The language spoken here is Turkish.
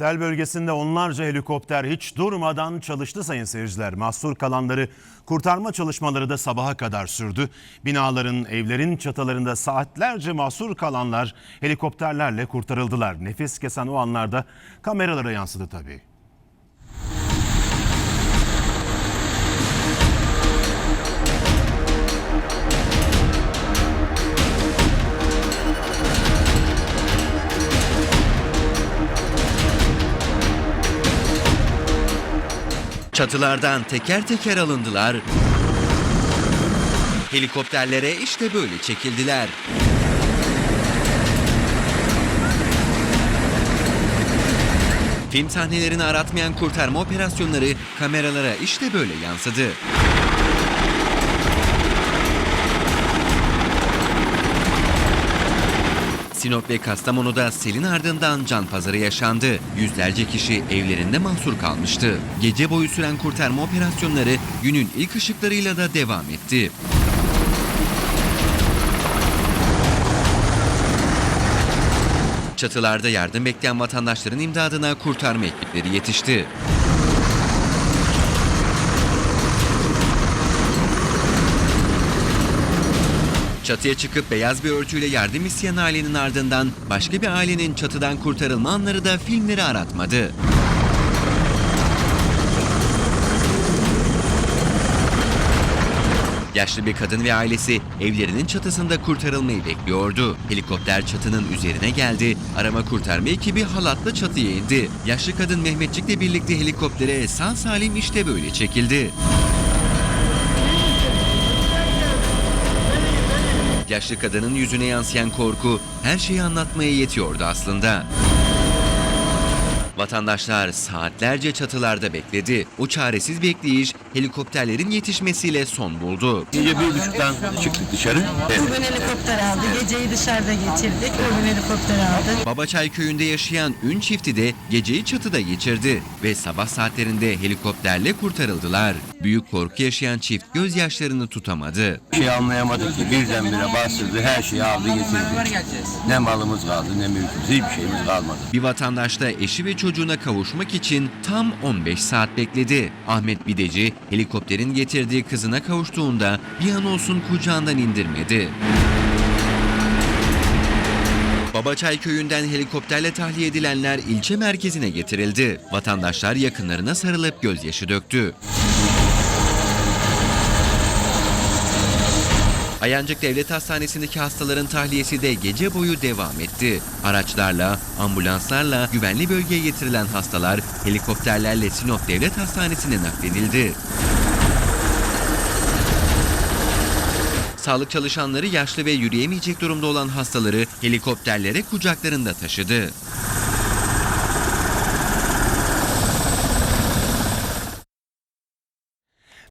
Sel bölgesinde onlarca helikopter hiç durmadan çalıştı sayın seyirciler. Mahsur kalanları kurtarma çalışmaları da sabaha kadar sürdü. Binaların, evlerin çatılarında saatlerce mahsur kalanlar helikopterlerle kurtarıldılar. Nefes kesen o anlarda kameralara yansıdı tabii. Çatılardan teker teker alındılar. Helikopterlere işte böyle çekildiler. Film sahnelerini aratmayan kurtarma operasyonları kameralara işte böyle yansıdı. Sinop ve Kastamonu'da selin ardından can pazarı yaşandı. Yüzlerce kişi evlerinde mahsur kalmıştı. Gece boyu süren kurtarma operasyonları günün ilk ışıklarıyla da devam etti. Çatılarda yardım bekleyen vatandaşların imdadına kurtarma ekipleri yetişti. Çatıya çıkıp beyaz bir örtüyle yardım isteyen ailenin ardından başka bir ailenin çatıdan kurtarılma anları da filmleri aratmadı. Yaşlı bir kadın ve ailesi evlerinin çatısında kurtarılmayı bekliyordu. Helikopter çatının üzerine geldi. Arama kurtarma ekibi halatla çatıya indi. Yaşlı kadın Mehmetçik'le birlikte helikoptere sağ salim işte böyle çekildi. Yaşlı kadının yüzüne yansıyan korku her şeyi anlatmaya yetiyordu aslında. Vatandaşlar saatlerce çatılarda bekledi. O çaresiz bekleyiş helikopterlerin yetişmesiyle son buldu. Gece bir buçuktan çıktık dışarı. Bugün helikopter aldı. Geceyi dışarıda geçirdik. Bugün helikopter aldı. Babaçay köyünde yaşayan Ün çifti de geceyi çatıda geçirdi ve sabah saatlerinde helikopterle kurtarıldılar. Büyük korku yaşayan çift gözyaşlarını tutamadı. Bir şey anlayamadık ki birdenbire bastırdı her şeyi aldı getirdi. Ne malımız kaldı ne mülkümüz hiçbir şeyimiz kalmadı. Bir vatandaş da eşi ve çocuğuna kavuşmak için tam 15 saat bekledi. Ahmet Bideci helikopterin getirdiği kızına kavuştuğunda bir an olsun kucağından indirmedi. Babaçay köyünden helikopterle tahliye edilenler ilçe merkezine getirildi. Vatandaşlar yakınlarına sarılıp gözyaşı döktü. Ayancık Devlet Hastanesi'ndeki hastaların tahliyesi de gece boyu devam etti. Araçlarla, ambulanslarla güvenli bölgeye getirilen hastalar helikopterlerle Sinop Devlet Hastanesi'ne nakledildi. Sağlık çalışanları yaşlı ve yürüyemeyecek durumda olan hastaları helikopterlere kucaklarında taşıdı.